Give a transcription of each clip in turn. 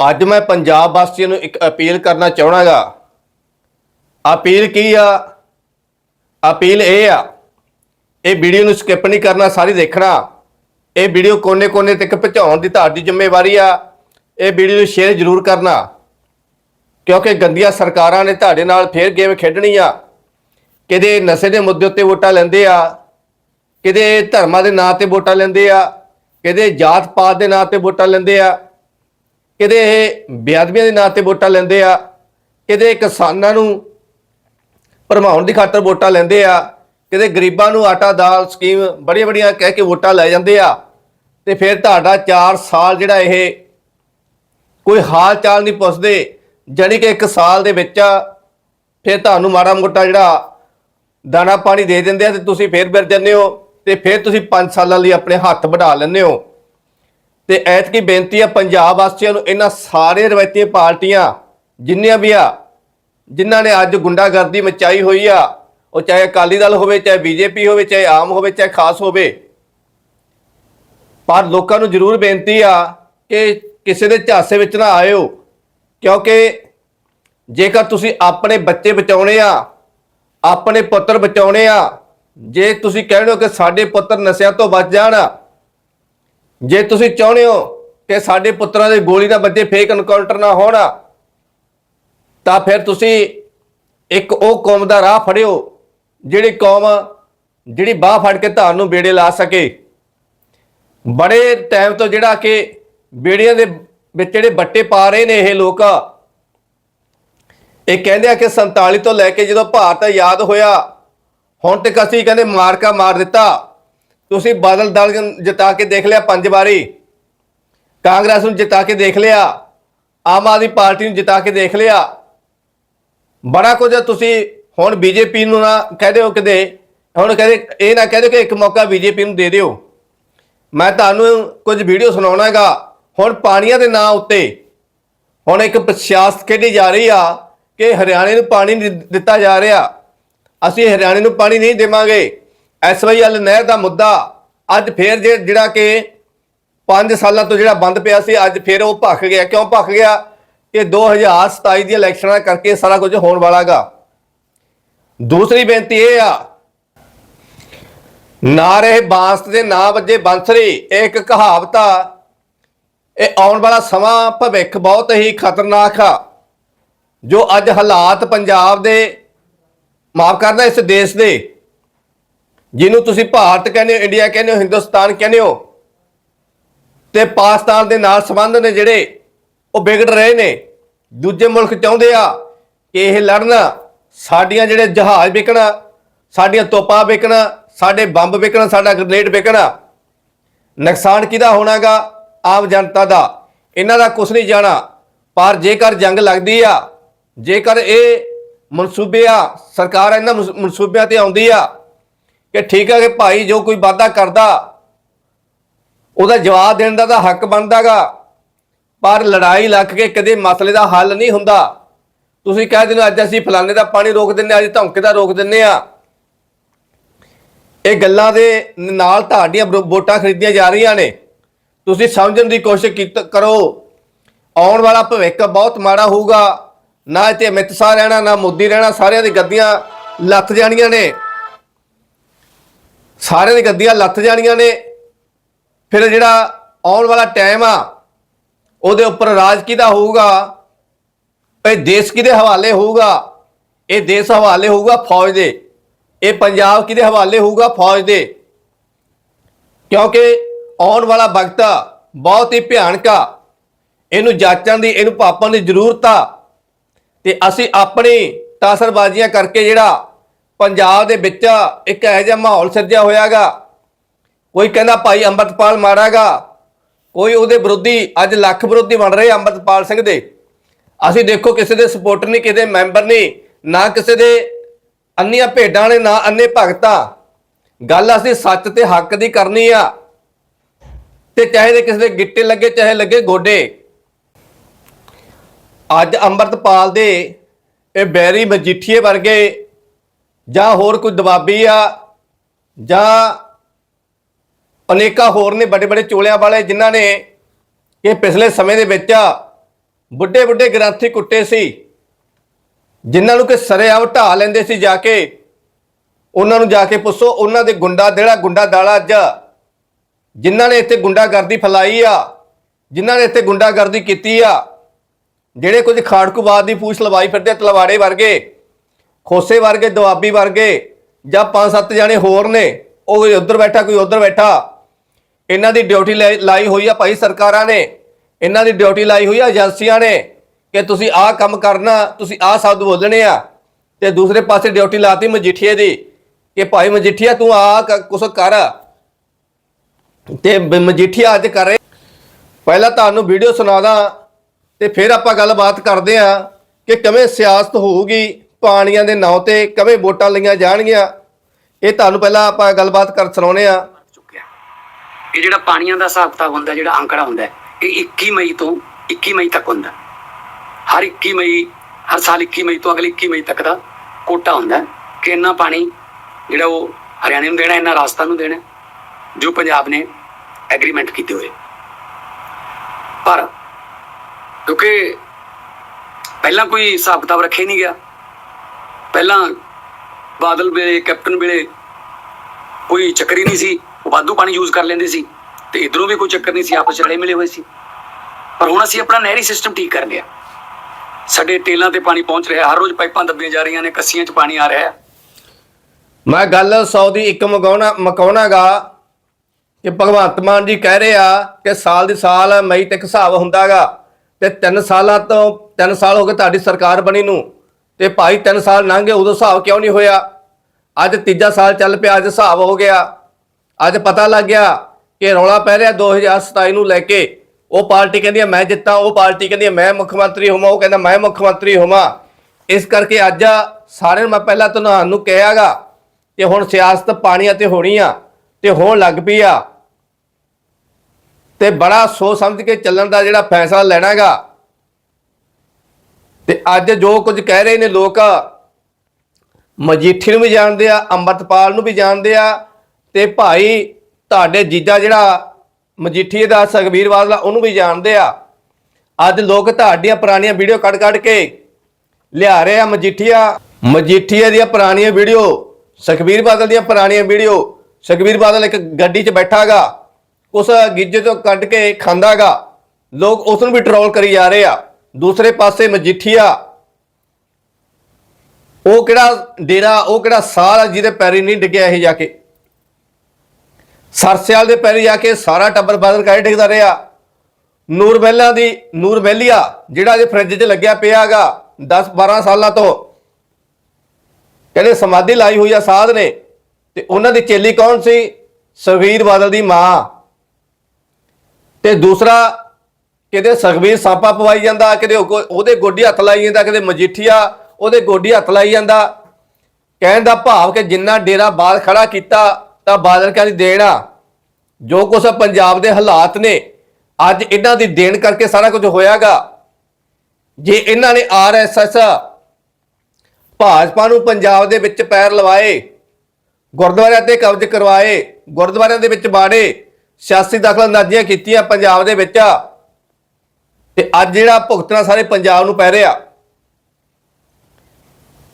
ਅੱਜ ਮੈਂ ਪੰਜਾਬ ਵਾਸੀਆਂ ਨੂੰ ਇੱਕ ਅਪੀਲ ਕਰਨਾ ਚਾਹਣਾਗਾ। ਅਪੀਲ ਕੀ ਆ? ਅਪੀਲ ਇਹ ਆ, ਇਹ ਵੀਡੀਓ ਨੂੰ ਸਕਿਪ ਨਹੀਂ ਕਰਨਾ, ਸਾਰੀ ਦੇਖਣਾ। ਇਹ ਵੀਡੀਓ ਕੋਨੇ-ਕੋਨੇ ਤੱਕ ਪਹੁੰਚਾਉਣ ਦੀ ਤੁਹਾਡੀ ਜ਼ਿੰਮੇਵਾਰੀ ਆ। ਇਹ ਵੀਡੀਓ ਨੂੰ ਸ਼ੇਅਰ ਜ਼ਰੂਰ ਕਰਨਾ, ਕਿਉਂਕਿ ਗੰਦੀਆਂ ਸਰਕਾਰਾਂ ਨੇ ਤੁਹਾਡੇ ਨਾਲ ਫੇਰ ਗੇਮ ਖੇਡਣੀ ਆ। ਕਿਤੇ ਨਸ਼ੇ ਦੇ ਮੁੱਦੇ ਉੱਤੇ ਵੋਟਾਂ ਲੈਂਦੇ ਆ, ਕਿਤੇ ਧਰਮਾਂ ਦੇ ਨਾਂ ਤੇ ਵੋਟਾਂ ਲੈਂਦੇ ਆ, ਕਿਤੇ ਜਾਤ ਪਾਤ ਦੇ ਨਾਂ ਤੇ ਵੋਟਾਂ ਲੈਂਦੇ ਆ। ਕਿਤੇ ਇਹ ਬੇਅਦਬੀਆਂ ਦੇ ਨਾਂ ਤੇ ਵੋਟਾਂ ਲੈਂਦੇ ਆ, ਕਿਤੇ ਕਿਸਾਨਾਂ ਨੂੰ ਭਰਮਾਉਣ ਦੀ ਖਾਤਰ ਵੋਟਾਂ ਲੈਂਦੇ ਆ, ਕਿਤੇ ਗਰੀਬਾਂ ਨੂੰ ਆਟਾ ਦਾਲ ਸਕੀਮ ਬੜੀਆਂ ਬੜੀਆਂ ਕਹਿ ਕੇ ਵੋਟਾਂ ਲੈ ਜਾਂਦੇ ਆ, ਤੇ ਫਿਰ ਤੁਹਾਡਾ 4 ਸਾਲ ਜਿਹੜਾ ਇਹ ਕੋਈ ਹਾਲ ਚਾਲ ਨਹੀਂ ਪੁੱਛਦੇ, ਜਾਣੀ ਕਿ 1 ਸਾਲ ਦੇ ਵਿੱਚ ਫਿਰ ਤੁਹਾਨੂੰ ਮਾੜਾ ਮੋਟਾ ਜਿਹੜਾ ਦਾਣਾ ਪਾਣੀ ਦੇ ਦਿੰਦੇ ਆ ਤੇ ਤੁਸੀਂ ਫਿਰ ਫਿਰ ਜਾਂਦੇ ਹੋ, ਤੇ ਫਿਰ ਤੁਸੀਂ 5 ਸਾਲਾਂ ਲਈ ਆਪਣੇ ਹੱਥ ਵਢਾ ਲੈਂਦੇ ਹੋ। ਤੇ ਐਤਕੀ ਬੇਨਤੀ ਆ ਪੰਜਾਬ ਵਾਸੀਆਂ ਨੂੰ, ਇਹਨਾਂ ਸਾਰੇ ਰਵਾਇਤੀ ਪਾਰਟੀਆਂ ਜਿੰਨੀਆਂ ਵੀ ਆ, ਜਿਨ੍ਹਾਂ ਨੇ ਅੱਜ ਗੁੰਡਾਗਰਦੀ ਮਚਾਈ ਹੋਈ ਆ, ਉਹ ਚਾਹੇ ਅਕਾਲੀ ਦਲ ਹੋਵੇ, ਚਾਹੇ ਬੀਜੇਪੀ ਹੋਵੇ, ਚਾਹੇ ਆਮ ਹੋਵੇ, ਚਾਹੇ ਖਾਸ ਹੋਵੇ, ਪਰ ਲੋਕਾਂ ਨੂੰ ਜ਼ਰੂਰ ਬੇਨਤੀ ਆ ਕਿ ਕਿਸੇ ਦੇ ਝਾਸੇ ਵਿੱਚ ਨਾ ਆਇਓ, ਕਿਉਂਕਿ ਜੇਕਰ ਤੁਸੀਂ ਆਪਣੇ ਬੱਚੇ ਬਚਾਉਣੇ ਆ, ਆਪਣੇ ਪੁੱਤਰ ਬਚਾਉਣੇ ਆ, ਜੇ ਤੁਸੀਂ ਕਹਿੰਦੇ ਹੋ ਕਿ ਸਾਡੇ ਪੁੱਤਰ ਨਸ਼ਿਆਂ ਤੋਂ ਬਚ ਜਾਣ ਜੇ ਤੁਸੀਂ ਚਾਹੁੰਦੇ ਹੋ ਕਿ ਸਾਡੇ ਪੁੱਤਰਾਂ ਦੇ ਗੋਲੀ ਦਾ ਵੱਜੇ ਫੇਕ ਐਨਕਾਊਂਟਰ ਨਾ ਹੋਣ, ਤਾਂ ਫਿਰ ਤੁਸੀਂ ਇੱਕ ਉਹ ਕੌਮ ਦਾ ਰਾਹ ਫੜਿਓ, ਜਿਹੜੀ ਕੌਮ, ਜਿਹੜੀ ਬਾਹ ਫੜ ਕੇ ਧਾਰ ਨੂੰ ਬੇੜੇ ਲਾ ਸਕੇ। ਬੜੇ ਟਾਈਮ ਤੋਂ ਜਿਹੜਾ ਕਿ ਬੇੜੀਆਂ ਦੇ ਵਿੱਚ ਜਿਹੜੇ ਬੱਟੇ ਪਾ ਰਹੇ ਨੇ ਇਹ ਲੋਕ, ਇਹ ਕਹਿੰਦੇ ਆ ਕਿ 47 ਤੋਂ ਲੈ ਕੇ ਜਦੋਂ ਭਾਰਤ ਆਜ਼ਾਦ ਹੋਇਆ, ਹੁਣ ਤੱਕ ਅਸੀਂ ਕਹਿੰਦੇ ਮਾਰਕਾ ਮਾਰ ਦਿੱਤਾ। ਤੁਸੀਂ ਬਾਦਲ ਦਲ ਜਿਤਾ ਕੇ ਦੇਖ ਲਿਆ ਪੰਜ ਵਾਰੀ। ਕਾਂਗਰਸ ਨੂੰ ਜਿਤਾ ਕੇ ਦੇਖ ਲਿਆ। ਆਮ ਆਦਮੀ ਪਾਰਟੀ ਨੂੰ ਜਿਤਾ ਕੇ ਦੇਖ ਲਿਆ। ਬੜਾ ਕੁਝ ਤੁਸੀਂ ਹੁਣ ਬੀਜੇਪੀ ਨੂੰ ਨਾ ਕਹਦੇ ਹੋ ਕਿਤੇ, ਹੁਣ ਕਹਦੇ ਇਹ ਨਾ ਕਹਦੇ ਕਿ ਇੱਕ ਮੌਕਾ ਬੀਜੇਪੀ ਨੂੰ ਦੇ ਦਿਓ। ਮੈਂ ਤੁਹਾਨੂੰ ਕੁਝ ਵੀਡੀਓ ਸੁਣਾਉਣਾ ਸੁਣਾਉਣਾਗਾ ਹੁਣ ਪਾਣੀਆਂ ਦੇ ਨਾਂ ਉੱਤੇ, ਹੁਣ ਇੱਕ ਸਿਆਸਤ ਖੇਡੀ ਜਾ ਰਹੀ ਆ ਕਿ ਹਰਿਆਣੇ ਨੂੰ ਪਾਣੀ ਨਹੀਂ ਦਿੱਤਾ ਜਾ ਰਿਹਾ। ਅਸੀਂ ਹਰਿਆਣੇ ਨੂੰ ਪਾਣੀ ਨਹੀਂ ਦੇਵਾਂਗੇ। ਐਸਵਾਈਐਲ ਨਹਿਰ ਦਾ ਮੁੱਦਾ ਅੱਜ ਫੇਰ ਜੇ- ਜਿਹੜਾ ਕਿ 5 ਸਾਲਾਂ ਤੋਂ ਜਿਹੜਾ ਬੰਦ ਪਿਆ ਸੀ, ਅੱਜ ਫੇਰ ਉਹ ਭੱਖ ਗਿਆ। ਕਿਉਂ ਭੱਖ ਗਿਆ? ਕਿ 2027 ਦੀਆਂ ਇਲੈਕਸ਼ਨਾਂ ਕਰਕੇ ਸਾਰਾ ਕੁਝ ਹੋਣ ਵਾਲਾਗਾ। ਦੂਸਰੀ ਬੇਨਤੀ ਇਹ ਆ, ਨਾ ਰਹੇ ਬਾਂਸ ਦੇ ਨਾ ਵੱਜੇ ਬੰਸਰੀ। ਇਹ ਇੱਕ ਕਹਾਵਤ ਆ, ਇਹ ਆਉਣ ਵਾਲਾ ਸਮਾਂ ਭਵਿੱਖ ਬਹੁਤ ਹੀ ਖਤਰਨਾਕ ਆ, ਜੋ ਅੱਜ ਹਾਲਾਤ ਪੰਜਾਬ ਦੇ ਮਾਫ ਕਰਨਾ ਇਸ ਦੇਸ਼ ਦੇ। ਜਿਹਨੂੰ ਤੁਸੀਂ ਭਾਰਤ ਕਹਿੰਦੇ ਹੋ, ਇੰਡੀਆ ਕਹਿੰਦੇ ਹੋ, ਹਿੰਦੁਸਤਾਨ ਕਹਿੰਦੇ ਹੋ, ਤੇ ਪਾਕਿਸਤਾਨ ਦੇ ਨਾਲ ਸੰਬੰਧ ਨੇ ਜਿਹੜੇ, ਉਹ ਵਿਗੜ ਰਹੇ ਨੇ। ਦੂਜੇ ਮੁਲਕ ਚਾਹੁੰਦੇ ਆ ਕਿ ਇਹ ਲੜਨ, ਸਾਡੀਆਂ ਜਿਹੜੇ ਜਹਾਜ਼ ਵਿਕਣਾ, ਸਾਡੀਆਂ ਤੋਪਾਂ ਵਿਕਣਾ, ਸਾਡੇ ਬੰਬ ਵਿਕਣਾ, ਸਾਡਾ ਗ੍ਰਨੇਡ ਵਿਕਣਾ। ਨੁਕਸਾਨ ਕਿਹਦਾ ਹੋਣਾਗਾ? ਆਮ ਜਨਤਾ ਦਾ। ਇਹਨਾਂ ਦਾ ਕੁਝ ਨਹੀਂ ਜਾਣਾ। ਪਰ ਜੇਕਰ ਜੰਗ ਲੱਗਦੀ ਆ, ਜੇਕਰ ਇਹ ਮਨਸੂਬੇ ਆ, ਸਰਕਾਰ ਇਹਨਾਂ ਮਨਸੂਬਿਆਂ ਤੇ ਆਉਂਦੀ ਆ ਕਿ ਠੀਕ ਹੈ ਕਿ ਭਾਈ ਜੋ ਕੋਈ ਵਾਅਦਾ ਕਰਦਾ ਉਹਦਾ ਜਵਾਬ ਦੇਣ ਦਾ ਤਾਂ ਹੱਕ ਬਣਦਾਗਾ ਪਰ ਲੜਾਈ ਲੱਗ ਕੇ ਕਦੇ ਮਸਲੇ ਦਾ ਹੱਲ ਨਹੀਂ ਹੁੰਦਾ। ਤੁਸੀਂ ਕਹਿ ਦਿੰਦੇ ਹੋ, ਅੱਜ ਅਸੀਂ ਫਲਾਣੇ ਦਾ ਪਾਣੀ ਰੋਕ ਦਿੰਨੇ ਆ, ਅੱਜ ਧਮਕੇ ਦਾ ਰੋਕ ਦਿੰਨੇ ਆ ਇਹ ਗੱਲਾਂ ਦੇ ਨਾਲ ਤੁਹਾਡੀਆਂ ਵੋਟਾਂ ਖਰੀਦੀਆਂ ਜਾ ਰਹੀਆਂ ਨੇ। ਤੁਸੀਂ ਸਮਝਣ ਦੀ ਕੋਸ਼ਿਸ਼ ਕੀਤ ਕਰੋ। ਆਉਣ ਵਾਲਾ ਭਵਿੱਖ ਬਹੁਤ ਮਾੜਾ ਹੋਊਗਾ। ਨਾ ਇੱਥੇ ਅਮਿਤ ਸ਼ਾਹ ਰਹਿਣਾ ਨਾ ਮੋਦੀ ਰਹਿਣਾ ਸਾਰਿਆਂ ਦੀ ਗੱਦੀਆਂ ਲੱਥ ਜਾਣੀਆਂ ਨੇ। ਸਾਰਿਆਂ ਦੀ ਗੱਦੀਆਂ ਲੱਥ ਜਾਣੀਆਂ ਨੇ। ਫਿਰ ਜਿਹੜਾ ਆਉਣ ਵਾਲਾ ਟਾਈਮ ਆ, ਉਹਦੇ ਉੱਪਰ ਰਾਜ ਕਿਹਦਾ ਹੋਊਗਾ? ਇਹ ਦੇਸ਼ ਕਿਹਦੇ ਹਵਾਲੇ ਹੋਊਗਾ? ਇਹ ਦੇਸ਼ ਹਵਾਲੇ ਹੋਊਗਾ ਫੌਜ ਦੇ। ਇਹ ਪੰਜਾਬ ਕਿਹਦੇ ਹਵਾਲੇ ਹੋਊਗਾ? ਫੌਜ ਦੇ। ਕਿਉਂਕਿ ਆਉਣ ਵਾਲਾ ਵਕਤ ਬਹੁਤ ਹੀ ਭਿਆਨਕ ਆ। ਇਹਨੂੰ ਜਾਚਣ ਦੀ, ਇਹਨੂੰ ਪਾਪਣ ਦੀ ਜ਼ਰੂਰਤ ਆ। ਤੇ ਅਸੀਂ ਆਪਣੀ ਤਾਸਰਬਾਜ਼ੀਆਂ ਕਰਕੇ ਜਿਹੜਾ ਪੰਜਾਬ ਦੇ ਵਿੱਚ ਇੱਕ ਇਹੋ ਜਿਹਾ ਮਾਹੌਲ ਸਿਰਜਿਆ ਹੋਇਆਗਾ। ਕੋਈ ਕਹਿੰਦਾ ਭਾਈ ਅੰਮ੍ਰਿਤਪਾਲ ਮਾਰਾਗਾ। ਕੋਈ ਉਹਦੇ ਵਿਰੋਧੀ, ਅੱਜ ਲੱਖ ਵਿਰੋਧੀ ਬਣ ਰਹੇ ਅੰਮ੍ਰਿਤਪਾਲ ਸਿੰਘ ਦੇ। ਅਸੀਂ ਦੇਖੋ ਕਿਸੇ ਦੇ ਸਪੋਰਟਰ ਨਹੀਂ, ਕਿਸੇ ਦੇ ਮੈਂਬਰ ਨਹੀਂ, ਨਾ ਕਿਸੇ ਦੇ ਅੰਨੀਆਂ ਭੇਡਾਂ ਨੇ ਨਾ ਅੰਨੇ ਭਗਤਾਂ। ਗੱਲ ਅਸੀਂ ਸੱਚ ਤੇ ਹੱਕ ਦੀ ਕਰਨੀ ਆ। ਤੇ ਚਾਹੇ ਦੇ ਕਿਸੇ ਦੇ ਗਿੱਟੇ ਲੱਗੇ, ਚਾਹੇ ਲੱਗੇ ਗੋਡੇ। ਅੱਜ ਅੰਮ੍ਰਿਤਪਾਲ ਦੇ ਇਹ ਬੈਰੀ ਮਜੀਠੀਏ ਵਰਗੇ ਜਾਂ ਹੋਰ ਕੋਈ ਦਬਾਬੀ ਆ, ਜਾਂ ਅਨੇਕਾਂ ਹੋਰ ਨੇ ਵੱਡੇ ਵੱਡੇ ਚੋਲਿਆਂ ਵਾਲੇ ਜਿਨ੍ਹਾਂ ਨੇ ਇਹ ਪਿਛਲੇ ਸਮੇਂ ਦੇ ਵਿੱਚ ਬੁੱਢੇ ਬੁੱਢੇ ਗ੍ਰੰਥੀ ਕੁੱਟੇ ਸੀ, ਜਿਨ੍ਹਾਂ ਨੂੰ ਕਿ ਸਰੇਆਮ ਢਾ ਲੈਂਦੇ ਸੀ ਜਾ ਕੇ, ਉਹਨਾਂ ਨੂੰ ਜਾ ਕੇ ਪੁੱਛੋ, ਉਹਨਾਂ ਦੇ ਗੁੰਡਾ ਜਿਹੜਾ ਗੁੰਡਾ ਦਾਲਾ ਅੱਜ, ਜਿਨ੍ਹਾਂ ਨੇ ਇੱਥੇ ਗੁੰਡਾਗਰਦੀ ਫੈਲਾਈ ਆ, ਜਿਨ੍ਹਾਂ ਨੇ ਇੱਥੇ ਗੁੰਡਾਗਰਦੀ ਕੀਤੀ ਆ, ਜਿਹੜੇ ਕੁਝ ਖਾੜਕੂਬਾਦ ਦੀ ਪੂਛ ਲਵਾਈ ਫਿਰਦੇ ਤਲਵਾੜੇ ਵਰਗੇ ਖੋਸੇ ਵਰਗੇ, ਦੁਆਬੀ ਵਰਗੇ ਜਾਂ ਪੰਜ ਸੱਤ ਜਾਣੇ ਹੋਰ ਨੇ, ਉਹ ਕੋਈ ਉੱਧਰ ਬੈਠਾ, ਕੋਈ ਉੱਧਰ ਬੈਠਾ। ਇਹਨਾਂ ਦੀ ਡਿਊਟੀ ਲਾਈ ਲਾਈ ਹੋਈ ਆ ਭਾਈ ਸਰਕਾਰਾਂ ਨੇ। ਇਹਨਾਂ ਦੀ ਡਿਊਟੀ ਲਾਈ ਹੋਈ ਆ ਏਜੰਸੀਆਂ ਨੇ ਕਿ ਤੁਸੀਂ ਆਹ ਕੰਮ ਕਰਨਾ, ਤੁਸੀਂ ਆਹ ਸ਼ਬਦ ਬੋਲਣੇ ਆ। ਤੇ ਦੂਸਰੇ ਪਾਸੇ ਡਿਊਟੀ ਲਾਤੀ ਮਜੀਠੀਏ ਦੀ ਕਿ ਭਾਈ ਮਜੀਠੀਆ, ਤੂੰ ਆ ਕੁਛ ਕਰ। ਤੇ ਮਜੀਠੀਆ ਅੱਜ ਕਰ ਰਹੇ। ਪਹਿਲਾਂ ਤੁਹਾਨੂੰ ਵੀਡੀਓ ਸੁਣਾਦਾ ਤੇ ਫਿਰ ਆਪਾਂ ਗੱਲਬਾਤ ਕਰਦੇ ਆ ਕਿ ਕਿਵੇਂ ਸਿਆਸਤ ਹੋਊਗੀ ਪਾਣੀਆਂ ਦੇ ਨਾਂ ਤੇ ਕਵੇਂ ਵੋਟਾਂ ਲਈਆਂ ਜਾਣਗੀਆਂ? ਇਹ ਤੁਹਾਨੂੰ ਪਹਿਲਾਂ ਆਪਾਂ ਗੱਲਬਾਤ ਕਰ ਸੁਣਾਉਣੇ ਆ ਚੁੱਕਿਆ। ਇਹ ਜਿਹੜਾ ਪਾਣੀਆਂ ਦਾ ਹਿਸਾਬ ਕਿਤਾਬ ਹੁੰਦਾ, ਜਿਹੜਾ ਅੰਕੜਾ ਹੁੰਦਾ, ਇਹ 21 ਮਈ ਤੋਂ 21 ਮਈ ਤੱਕ ਹੁੰਦਾ। ਹਰ 21 ਮਈ, ਹਰ ਸਾਲ 21 ਮਈ ਤੋਂ ਅਗਲੇ 21 ਮਈ ਤੱਕ ਦਾ ਕੋਟਾ ਹੁੰਦਾ, ਕਿ ਇੰਨਾ ਪਾਣੀ ਜਿਹੜਾ ਉਹ ਹਰਿਆਣੇ ਨੂੰ ਦੇਣਾ, ਇੰਨਾ ਰਾਜਸਥਾਨ ਨੂੰ ਦੇਣਾ, ਜੋ ਪੰਜਾਬ ਨੇ ਐਗਰੀਮੈਂਟ ਕੀਤੇ ਹੋਏ। ਪਰ ਕਿਉਂਕਿ ਪਹਿਲਾਂ ਕੋਈ ਹਿਸਾਬ ਕਿਤਾਬ ਰੱਖਿਆ ਨਹੀਂ ਗਿਆ। ਪਹਿਲਾਂ ਬਾਦਲ ਵੇਲੇ, ਕੈਪਟਨ ਵੇਲੇ ਕੋਈ ਚੱਕਰ ਹੀ ਨਹੀਂ ਸੀ। ਉਹ ਵਾਧੂ ਪਾਣੀ ਯੂਜ਼ ਕਰ ਲੈਂਦੇ ਸੀ ਤੇ ਇਧਰੋਂ ਵੀ ਕੋਈ ਚੱਕਰ ਨਹੀਂ ਸੀ, ਆਪਸ ਚ ਮਿਲੇ ਹੋਏ ਸੀ। ਪਰ ਹੁਣ ਅਸੀਂ ਆਪਣਾ ਨਹਿਰੀ ਸਿਸਟਮ ਠੀਕ ਕਰ ਲਿਆ। ਸਾਡੇ ਟੇਲਾਂ ਤੇ ਪਾਣੀ ਪਹੁੰਚ ਰਿਹਾ, ਹਰ ਰੋਜ਼ ਪਾਈਪਾਂ ਦੱਬੀਆਂ ਜਾ ਰਹੀਆਂ ਨੇ, ਕੱਸੀਆਂ 'ਚ ਪਾਣੀ ਆ ਰਿਹਾ ਹੈ। ਮੈਂ ਗੱਲ 100 ਦੀ ਇੱਕ ਮਗਾਉਣਾ ਮਕਾਉਣਾਗਾ ਕਿ ਭਗਵੰਤ ਮਾਨ ਜੀ ਕਹਿ ਰਹੇ ਆ ਕਿ ਸਾਲ ਦੀ ਸਾਲ ਮਈ ਤੱਕ ਹਿਸਾਬ ਹੁੰਦਾਗਾ ਤੇ 3 ਸਾਲਾਂ ਤੋਂ 3 ਸਾਲ ਹੋ ਗਏ ਤੁਹਾਡੀ ਸਰਕਾਰ ਬਣੀ ਨੂੰ। ਤੇ ਭਾਈ 3 ਸਾਲ ਲੰਘ ਗਏ, ਉਦੋਂ ਹਿਸਾਬ ਕਿਉਂ ਨਹੀਂ ਹੋਇਆ? ਅੱਜ ਤੀਜਾ ਸਾਲ ਚੱਲ ਪਿਆ, ਅੱਜ ਹਿਸਾਬ ਹੋ ਗਿਆ। ਅੱਜ ਪਤਾ ਲੱਗ ਗਿਆ ਕਿ ਰੌਲਾ ਪੈ ਰਿਹਾ 2027 ਨੂੰ ਲੈ ਕੇ। ਉਹ ਪਾਰਟੀ ਕਹਿੰਦੀ ਆ, ਮੈਂ ਜਿੱਤਾਂ, ਉਹ ਪਾਰਟੀ ਕਹਿੰਦੀ ਮੈਂ ਮੁੱਖ ਮੰਤਰੀ ਹੋਵਾਂ, ਉਹ ਕਹਿੰਦਾ, ਮੈਂ ਮੁੱਖ ਮੰਤਰੀ ਹੋਵਾਂ। ਇਸ ਕਰਕੇ ਅੱਜ ਸਾਰਿਆਂ ਨੂੰ ਮੈਂ ਪਹਿਲਾਂ ਤੁਹਾਨੂੰ ਕਿਹਾਗਾ ਕਿ ਹੁਣ ਸਿਆਸਤ ਪਾਣੀਆਂ ਅਤੇ ਹੋਣੀ ਆ ਤੇ ਹੋਣ ਲੱਗ ਪਈ ਆ। ਤੇ ਬੜਾ ਸੋਚ ਸਮਝ ਕੇ ਚੱਲਣ ਦਾ ਜਿਹੜਾ ਫੈਸਲਾ ਲੈਣਾਗਾ ਤੇ ਅੱਜ ਜੋ ਕੁਝ ਕਹਿ ਰਹੇ ਨੇ ਲੋਕ ਮਜੀਠੀ ਨੂੰ ਵੀ ਜਾਣਦੇ ਆ ਅੰਮ੍ਰਿਤਪਾਲ ਨੂੰ ਵੀ ਜਾਣਦੇ ਆ ਤੇ ਭਾਈ ਤੁਹਾਡੇ ਜੀਜਾ ਜਿਹੜਾ ਮਜੀਠੀ ਦਾ ਸੁਖਬੀਰ ਬਾਦਲ ਆ, ਉਹਨੂੰ ਵੀ ਜਾਣਦੇ ਆ। ਅੱਜ ਲੋਕ ਤੁਹਾਡੀਆਂ ਪੁਰਾਣੀਆਂ ਵੀਡੀਓ ਕੱਢ ਕੱਢ ਕੇ ਲਿਆ ਰਹੇ ਆ ਮਜੀਠੀਆ। ਮਜੀਠੀਆ ਦੀਆਂ ਪੁਰਾਣੀਆਂ ਵੀਡੀਓ ਸੁਖਬੀਰ ਬਾਦਲ ਦੀਆਂ ਪੁਰਾਣੀਆਂ ਵੀਡੀਓ ਸੁਖਬੀਰ ਬਾਦਲ ਇੱਕ ਗੱਡੀ 'ਚ ਬੈਠਾਗਾ ਉਸ ਗਿੱਜੇ ਤੋਂ ਕੱਢ ਕੇ ਖਾਂਦਾਗਾ। ਲੋਕ ਉਸ ਨੂੰ ਵੀ ਟਰੋਲ ਕਰੀ ਜਾ ਰਹੇ ਆ। ਦੂਸਰੇ ਪਾਸੇ ਮਜੀਠੀਆ। ਉਹ ਕਿਹੜਾ ਡੇਰਾ, ਉਹ ਕਿਹੜਾ ਸਾਲ ਆ ਜਿਹਦੇ ਪੈਰੀ ਨਹੀਂ ਡਿੱਗਿਆ ਇਹ ਜਾ ਕੇ? ਸਰਸਿਆਲ ਦੇ ਪੈਰੀ ਜਾ ਕੇ ਸਾਰਾ ਟੱਬਰ ਬਾਦਲ ਕਾਹੇ ਡਿੱਗਦਾ ਰਿਹਾ? ਨੂਰ ਮਹਿਲਾ ਦੀ, ਨੂਰ ਮਹਿਲੀਆ, ਜਿਹੜਾ ਜੇ ਫਰਿੱਜ 'ਚ ਲੱਗਿਆ ਪਿਆਗਾ 10 12 ਸਾਲਾਂ ਤੋਂ। ਕਹਿੰਦੇ ਸਮਾਧੀ ਲਾਈ ਹੋਈ ਆ ਸਾਧ ਨੇ, ਤੇ ਉਹਨਾਂ ਦੀ ਚੇਲੀ ਕੌਣ ਸੀ? ਸੁਖਬੀਰ ਬਾਦਲ ਦੀ ਮਾਂ। ਤੇ ਦੂਸਰਾ ਕਿਤੇ ਸੁਖਬੀਰ ਸਾਪਾ ਪਵਾਈ ਜਾਂਦਾ, ਕਿਤੇ ਉਹਦੇ ਗੋਡੀ ਹੱਥ ਲਾਈ ਜਾਂਦਾ, ਕਿਤੇ ਮਜੀਠੀਆ ਉਹਦੇ ਗੋਡੀ ਹੱਥ ਲਾਈ ਜਾਂਦਾ। ਕਹਿਣ ਦਾ ਭਾਵ ਕਿ ਜਿੰਨਾ ਡੇਰਾ ਬਾਦ ਖੜਾ ਕੀਤਾ, ਤਾਂ ਬਾਦਲ ਕਹਿੰਦੀ ਦੇਣਾ ਜੋ ਕੁਛ ਪੰਜਾਬ ਦੇ ਹਾਲਾਤ ਨੇ, ਅੱਜ ਇਹਨਾਂ ਦੀ ਦੇਣ ਕਰਕੇ ਸਾਰਾ ਕੁਝ ਹੋਇਆਗਾ। ਜੇ ਇਹਨਾਂ ਨੇ ਆਰਐਸਐਸ ਭਾਜਪਾ ਨੂੰ ਪੰਜਾਬ ਦੇ ਵਿੱਚ ਪੈਰ ਲਵਾਏ, ਗੁਰਦੁਆਰਿਆਂ ਤੇ ਕਬਜ਼ ਕਰਵਾਏ, ਗੁਰਦੁਆਰਿਆਂ ਦੇ ਵਿੱਚ ਬਾੜੇ, ਸਿਆਸੀ ਦਖਲ ਅੰਦਾਜ਼ੀਆਂ ਕੀਤੀਆਂ ਪੰਜਾਬ ਦੇ ਵਿੱਚ ਤੇ ਅੱਜ ਜਿਹੜਾ ਭੁਗਤਣਾ ਸਾਰੇ ਪੰਜਾਬ ਨੂੰ ਪੈ ਰਿਹਾ।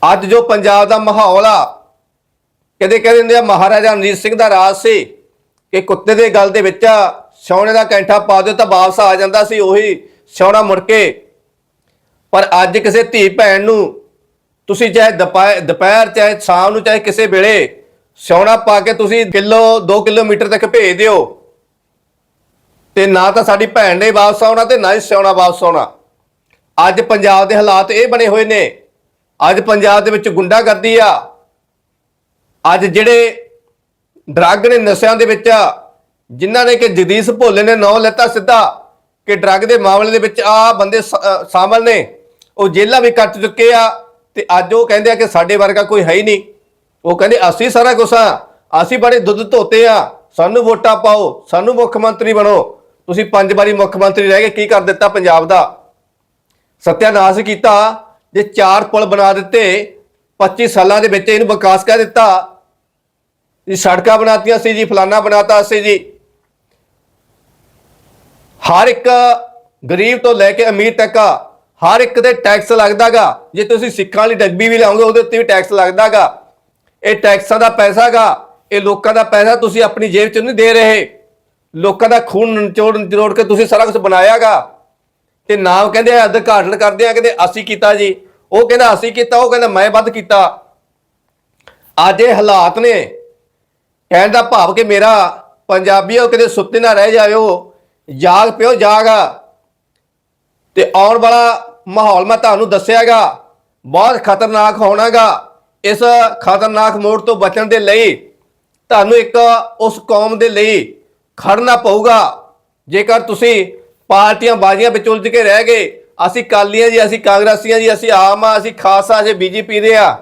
ਅੱਜ ਜੋ ਪੰਜਾਬ ਦਾ ਮਾਹੌਲ ਆ, ਕਦੇ ਕਹਿੰਦੇ ਹੁੰਦੇ ਆ ਮਹਾਰਾਜਾ ਰਣਜੀਤ ਸਿੰਘ ਦਾ ਰਾਜ ਸੀ ਕਿ ਕੁੱਤੇ ਦੇ ਗਲ ਦੇ ਵਿੱਚ ਸੌਣੇ ਦਾ ਕੈਂਠਾ ਪਾ ਦਿਓ ਤਾਂ ਵਾਪਸ ਆ ਜਾਂਦਾ ਸੀ, ਉਹੀ ਸੋਨਾ ਮੁੜ ਕੇ। ਪਰ ਅੱਜ ਕਿਸੇ ਧੀ ਭੈਣ ਨੂੰ ਤੁਸੀਂ ਚਾਹੇ ਦੁਪਹਿਰ ਦੁਪਹਿਰ ਚਾਹੇ ਸ਼ਾਮ ਨੂੰ ਚਾਹੇ ਕਿਸੇ ਵੇਲੇ ਸੋਨਾ ਪਾ ਕੇ ਤੁਸੀਂ ਕਿਲੋ 2 ਕਿਲੋਮੀਟਰ ਤੱਕ ਭੇਜ ਦਿਓ। ਤੇ ਨਾ ਤਾਂ ਸਾਡੀ ਭੈਣ ਨੇ ਵਾਪਸ ਆਉਣਾ ਤੇ ਨਾ ਹੀ ਸੋਨਾ ਵਾਪਸ ਆਉਣਾ। ਅੱਜ ਪੰਜਾਬ ਦੇ ਹਾਲਾਤ ਇਹ ਬਣੇ ਹੋਏ ਨੇ। ਅੱਜ ਪੰਜਾਬ ਦੇ ਵਿੱਚ ਗੁੰਡਾਗਰਦੀ ਆ। ਅੱਜ ਜਿਹੜੇ ਡਰੱਗ ਨੇ ਨਸ਼ਿਆਂ ਦੇ ਵਿੱਚ ਆ, ਜਿਨ੍ਹਾਂ ਨੇ ਕਿ ਜਗਦੀਸ਼ ਭੋਲੇ ਨੇ ਨਾਂ ਲੈਤਾ ਸਿੱਧਾ ਕਿ ਡਰੱਗ ਦੇ ਮਾਮਲੇ ਦੇ ਵਿੱਚ ਆ ਬੰਦੇ ਸ- ਅ, ਸ਼ਾਮਲ ਨੇ। ਉਹ ਜੇਲ੍ਹਾਂ ਵੀ ਕੱਟ ਚੁੱਕੇ ਆ ਤੇ ਅੱਜ ਉਹ ਕਹਿੰਦੇ ਆ ਕਿ ਸਾਡੇ ਵਰਗਾ ਕੋਈ ਹੈ ਹੀ ਨਹੀਂ। ਉਹ ਕਹਿੰਦੇ ਅਸੀਂ ਸਾਰਾ ਕੁਛ ਆ। ਅਸੀਂ ਬੜੇ ਦੁੱਧ ਧੋਤੇ ਆ। ਸਾਨੂੰ ਵੋਟਾਂ ਪਾਓ। ਸਾਨੂੰ ਮੁੱਖ ਮੰਤਰੀ ਬਣੋ। ਤੁਸੀਂ ਪੰਜ ਵਾਰੀ ਮੁੱਖ ਮੰਤਰੀ ਰਹਿ ਕੇ ਕੀ ਕਰ ਦਿੱਤਾ ਪੰਜਾਬ ਦਾ? ਸਤਿਆਨਾਸ਼ ਕੀਤਾ, ਜੇ ਚਾਰ ਪੁਲ ਬਣਾ ਦਿੱਤੇ 25 ਸਾਲਾਂ ਦੇ ਵਿੱਚ ਇਹਨੂੰ ਵਿਕਾਸ ਕਰ ਦਿੱਤਾ। ਜੀ, ਸੜਕਾਂ ਬਣਾਤੀਆਂ ਸੀ ਜੀ, ਫਲਾਨਾ ਬਣਾਤਾ ਸੀ ਜੀ। ਹਰ ਇੱਕ ਗਰੀਬ ਤੋਂ ਲੈ ਕੇ ਅਮੀਰ ਤੱਕ ਹਰ ਇੱਕ ਦੇ ਟੈਕਸ ਲੱਗਦਾਗਾ ਜੇ ਤੁਸੀਂ ਸਿੱਖਾਂ ਵਾਲੀ ਡੱਬੀ ਵੀ ਲਾਓਗੇ, ਉਹਦੇ ਉੱਤੇ ਵੀ ਟੈਕਸ ਲੱਗਦਾਗਾ ਇਹ ਟੈਕਸਾਂ ਦਾ ਪੈਸਾਗਾ ਇਹ ਲੋਕਾਂ ਦਾ ਪੈਸਾ ਤੁਸੀਂ ਆਪਣੀ ਜੇਬ 'ਚ ਨਹੀਂ ਦੇ ਰਹੇ। ਲੋਕਾਂ ਦਾ ਖੂਨ ਨਚੋੜ ਨਚੋੜ ਕੇ ਤੁਸੀਂ ਸਾਰਾ ਕੁਝ ਬਣਾਇਆਗਾ। ਤੇ ਨਾਮ ਕਹਿੰਦੇ ਆ, ਉਦਘਾਟਨ ਕਰਦੇ ਆ, ਕਹਿੰਦੇ ਅਸੀਂ ਕੀਤਾ ਜੀ। ਉਹ ਕਹਿੰਦਾ, ਅਸੀਂ ਕੀਤਾ, ਉਹ ਕਹਿੰਦਾ, ਮੈਂ ਵੱਧ ਕੀਤਾ। ਅੱਜ ਇਹ ਹਾਲਾਤ ਨੇ। ਕਹਿਣ ਦਾ ਭਾਵ ਕਿ ਮੇਰਾ ਪੰਜਾਬੀਓ ਕਿਤੇ ਸੁੱਤੇ ਨਾ ਰਹਿ ਜਾਇਓ। ਜਾਗ ਪਿਓ, ਜਾਗ ਤੇ ਆਉਣ ਵਾਲਾ ਮਾਹੌਲ ਮੈਂ ਤੁਹਾਨੂੰ ਦੱਸਿਆਗਾ। ਬਹੁਤ ਖਤਰਨਾਕ ਹੋਣਾਗਾ। ਇਸ ਖਤਰਨਾਕ ਮੋੜ ਤੋਂ ਬਚਣ ਦੇ ਲਈ, ਤੁਹਾਨੂੰ ਇੱਕ ਉਸ ਕੌਮ ਦੇ ਲਈ ਖੜਨਾ ਪਊਗਾ। ਜੇਕਰ ਤੁਸੀਂ ਪਾਰਟੀਆਂ ਬਾਜ਼ੀਆਂ ਵਿੱਚ ਉਲਝ ਕੇ ਰਹਿ ਗਏ, ਅਸੀਂ ਕਾਲੀਆਂ ਜੀ, ਅਸੀਂ ਕਾਂਗਰਸੀਆਂ ਜੀ, ਅਸੀਂ ਆਮ ਆ, ਅਸੀਂ ਖਾਸ ਖਾਸਾ ਅਸੀਂ ਬੀਜੇਪੀ ਦੇ ਆ।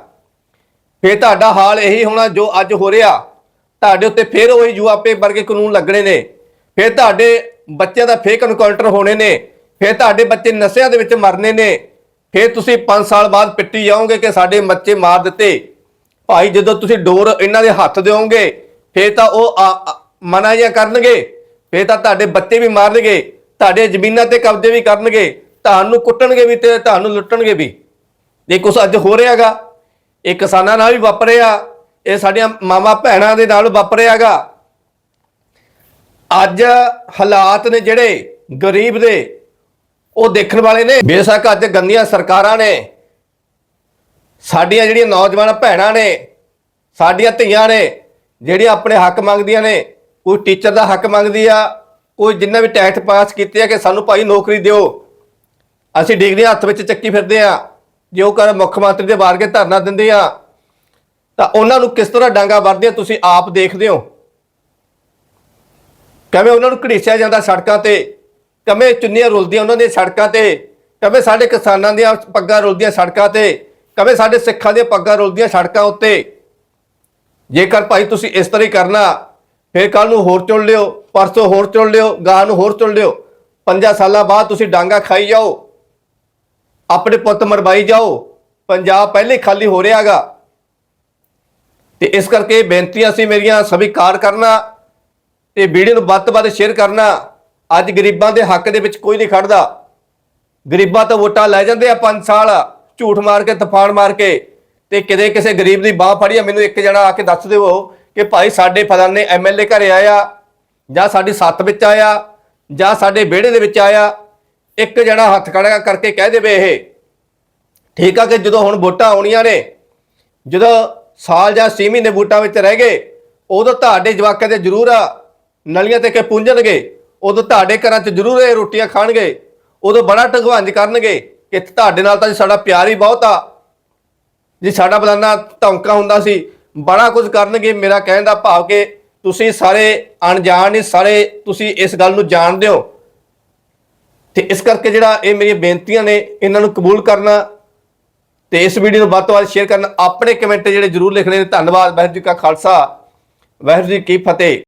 ਫੇਰ ਤੁਹਾਡਾ ਹਾਲ ਇਹੀ ਹੋਣਾ ਜੋ ਅੱਜ ਹੋ ਰਿਹਾ। ਤੁਹਾਡੇ ਉੱਤੇ ਫੇਰ ਉਹੀ ਜੁਆਪੇ ਵਰਗੇ ਕਾਨੂੰਨ ਲੱਗਣੇ ਨੇ। ਫੇਰ ਤੁਹਾਡੇ ਬੱਚਿਆਂ ਦਾ ਫੇਕ ਐਨਕਾਊਂਟਰ ਹੋਣੇ ਨੇ। ਫੇਰ ਤੁਹਾਡੇ ਬੱਚੇ ਨਸ਼ਿਆਂ ਦੇ ਵਿੱਚ ਮਰਨੇ ਨੇ। ਫੇਰ ਤੁਸੀਂ 5 ਸਾਲ ਬਾਅਦ ਪਿੱਟੀ ਜਾਓਗੇ ਕਿ ਸਾਡੇ ਬੱਚੇ ਮਾਰ ਦਿੱਤੇ। ਭਾਈ ਜਦੋਂ ਤੁਸੀਂ ਡੋਰ ਇਹਨਾਂ ਦੇ ਹੱਥ ਦਿਓਗੇ, ਫੇਰ ਤਾਂ ਉਹ ਆ- ਮਨਾ ਜਿਹਾ ਕਰਨਗੇ, ਫੇਰ ਤਾਂ ਤੁਹਾਡੇ ਬੱਚੇ ਵੀ ਮਾਰਨਗੇ, ਤੁਹਾਡੇ ਜ਼ਮੀਨਾਂ ਤੇ ਕਬਜ਼ੇ ਵੀ ਕਰਨਗੇ ਤੁਹਾਨੂੰ ਕੁੱਟਣਗੇ ਵੀ ਤੇ ਤੁਹਾਨੂੰ ਲੁੱਟਣਗੇ ਵੀ। ਇਹ ਕੁਛ ਅੱਜ ਹੋ ਰਿਹਾਗਾ, ਇਹ ਕਿਸਾਨਾਂ ਨਾਲ ਵੀ ਵਾਪਰਿਆ ਇਹ ਸਾਡੀਆਂ ਮਾਮਾ ਭੈਣਾਂ ਦੇ ਨਾਲ ਵਾਪਰਿਆਗਾ ਅੱਜ ਹਾਲਾਤ ਨੇ ਜਿਹੜੇ ਗਰੀਬ ਦੇ, ਉਹ ਦੇਖਣ ਵਾਲੇ ਨੇ। ਬੇਸ਼ੱਕ ਅੱਜ ਗੰਦੀਆਂ ਸਰਕਾਰਾਂ ਨੇ, ਸਾਡੀਆਂ ਜਿਹੜੀਆਂ ਨੌਜਵਾਨ ਭੈਣਾਂ ਨੇ, ਸਾਡੀਆਂ ਧੀਆਂ ਨੇ, ਜਿਹੜੀਆਂ ਆਪਣੇ ਹੱਕ ਮੰਗਦੀਆਂ ਨੇ ਕੋਈ ਟੀਚਰ ਦਾ ਹੱਕ ਮੰਗਦੀ ਆ, ਕੋਈ ਜਿੰਨਾ ਵੀ ਟੈਕਸ ਪਾਸ ਕੀਤੇ ਆ ਕਿ ਸਾਨੂੰ ਭਾਈ ਨੌਕਰੀ ਦਿਓ। ਅਸੀਂ ਡਿਗਰੀਆਂ ਹੱਥ ਵਿੱਚ ਚੱਕੀ ਫਿਰਦੇ ਆ। ਜੇ ਉਹ ਕਰ ਮੁੱਖ ਮੰਤਰੀ ਦੇ ਬਾਹਰ ਕੇ ਧਰਨਾ ਦਿੰਦੇ ਆ, ਤਾਂ ਉਹਨਾਂ ਨੂੰ ਕਿਸ ਤਰ੍ਹਾਂ ਡਾਂਗਾ ਵਰਦੇ ਤੁਸੀਂ ਆਪ ਦੇਖਦੇ ਹੋ? ਕਿਵੇਂ ਉਹਨਾਂ ਨੂੰ ਘੜੀਸਿਆ ਜਾਂਦਾ ਸੜਕਾਂ ਤੇ? ਕਿਵੇਂ ਚੁੰਨੀਆਂ ਰੁਲਦੀਆਂ ਉਹਨਾਂ ਦੀਆਂ ਸੜਕਾਂ ਤੇ? ਕਿਵੇਂ ਸਾਡੇ ਕਿਸਾਨਾਂ ਦੀਆਂ ਪੱਗਾਂ ਰੁਲਦੀਆਂ ਸੜਕਾਂ ਤੇ? ਕਿਵੇਂ ਸਾਡੇ ਸਿੱਖਾਂ ਦੀਆਂ ਪੱਗਾਂ ਰੁਲਦੀਆਂ ਸੜਕਾਂ ਉੱਤੇ? ਜੇਕਰ ਭਾਈ ਤੁਸੀਂ ਇਸ ਤਰ੍ਹਾਂ ਹੀ ਕਰਨਾ ਫਿਰ ਕੱਲ ਨੂੰ ਹੋਰ ਚੁਣ ਲਿਓ, ਪਰਸੋਂ ਹੋਰ ਚੁਣ ਲਿਓ, ਗਾਂ ਨੂੰ ਹੋਰ ਚੁਣ ਲਿਓ। ਪੰਜਾਂ ਸਾਲਾਂ ਬਾਅਦ ਤੁਸੀਂ ਡਾਂਗਾ ਖਾਈ ਜਾਓ। ਆਪਣੇ ਪੁੱਤ ਮਰਵਾਈ ਜਾਓ। ਪੰਜਾਬ ਪਹਿਲੇ ਖਾਲੀ ਹੋ ਰਿਹਾਗਾ। ਤੇ ਇਸ ਕਰਕੇ ਬੇਨਤੀਆਂ ਸੀ ਮੇਰੀਆਂ ਸਵੀਕਾਰ ਕਰਨਾ ਤੇ ਵੀਡੀਓ ਨੂੰ ਵੱਧ ਤੋਂ ਵੱਧ ਸ਼ੇਅਰ ਕਰਨਾ। ਅੱਜ ਗਰੀਬਾਂ ਦੇ ਹੱਕ ਦੇ ਵਿੱਚ ਕੋਈ ਨਹੀਂ ਖੜਦਾ। ਗਰੀਬਾਂ ਤੋਂ ਵੋਟਾਂ ਲੈ ਜਾਂਦੇ ਆ 5 ਸਾਲ, ਝੂਠ ਮਾਰ ਕੇ, ਤੂਫਾਨ ਮਾਰ ਕੇ। ਤੇ ਕਿਤੇ ਕਿਸੇ ਗਰੀਬ ਦੀ ਬਾਹ ਫੜੀ ਆ, ਮੈਨੂੰ ਇੱਕ ਜਣਾ ਆ ਕੇ ਦੱਸ ਦਿਓ। ਕਿ ਭਾਈ ਸਾਡੇ ਫਲਾਣੇ ਐਮਐਲਏ ਘਰੇ ਆਇਆ, ਜਾਂ ਸਾਡੀ ਸੱਤ ਵਿੱਚ ਆਇਆ, ਜਾਂ ਸਾਡੇ ਵਿਹੜੇ ਦੇ ਵਿੱਚ ਆਇਆ, ਇੱਕ ਜਣਾ ਹੱਥ ਖੜਾ ਕਰਕੇ ਕਹਿ ਦੇਵੇ ਇਹ। ਠੀਕ ਆ ਕਿ ਜਦੋਂ ਹੁਣ ਵੋਟਾਂ ਆਉਣੀਆਂ ਨੇ, ਜਦੋਂ ਸਾਲ ਜਾਂ 6 ਮਹੀਨੇ ਵੋਟਾਂ ਵਿੱਚ ਰਹਿ ਗਏ, ਉਦੋਂ ਤੁਹਾਡੇ ਜਵਾਕਾਂ 'ਤੇ ਜ਼ਰੂਰ ਆ, ਨਲੀਆਂ ਤੇ ਕੇ ਪੁੰਝਣਗੇ, ਉਦੋਂ ਤੁਹਾਡੇ ਘਰਾਂ 'ਚ ਜ਼ਰੂਰ ਇਹ ਰੋਟੀਆਂ ਖਾਣਗੇ, ਉਦੋਂ ਬੜਾ ਢਗਵੰਜ ਕਰਨਗੇ ਕਿ ਤੁਹਾਡੇ ਨਾਲ ਤਾਂ ਜੀ ਸਾਡਾ ਪਿਆਰ ਹੀ ਬਹੁਤ ਆ। ਜੇ ਸਾਡਾ ਬਲਾਨਾ ਧੌਂਕਾ ਹੁੰਦਾ ਸੀ ਬੜਾ ਕੁਝ ਕਰਨਗੇ, ਮੇਰਾ ਕਹਿਣ ਦਾ ਭਾਵ ਕਿ ਤੁਸੀਂ ਸਾਰੇ ਅਣਜਾਣ ਨਹੀਂ ਸਾਰੇ ਤੁਸੀਂ ਇਸ ਗੱਲ ਨੂੰ ਜਾਣਦੇ ਹੋ। ਤੇ ਇਸ ਕਰਕੇ ਜਿਹੜਾ ਇਹ ਮੇਰੀਆਂ ਬੇਨਤੀਆਂ ਨੇ, ਇਹਨਾਂ ਨੂੰ ਕਬੂਲ ਕਰਨਾ ਤੇ ਇਸ ਵੀਡੀਓ ਨੂੰ ਵੱਧ ਤੋਂ ਵੱਧ ਸ਼ੇਅਰ ਕਰਨਾ। ਆਪਣੇ ਕਮੈਂਟ ਜਿਹੜੇ ਜ਼ਰੂਰ ਲਿਖਣੇ ਨੇ। ਧੰਨਵਾਦ, ਵਾਹਿਗੁਰੂ ਜੀ ਕਾ ਖਾਲਸਾ, ਵਾਹਿਗੁਰੂ ਜੀ ਕੀ ਫਤਿਹ।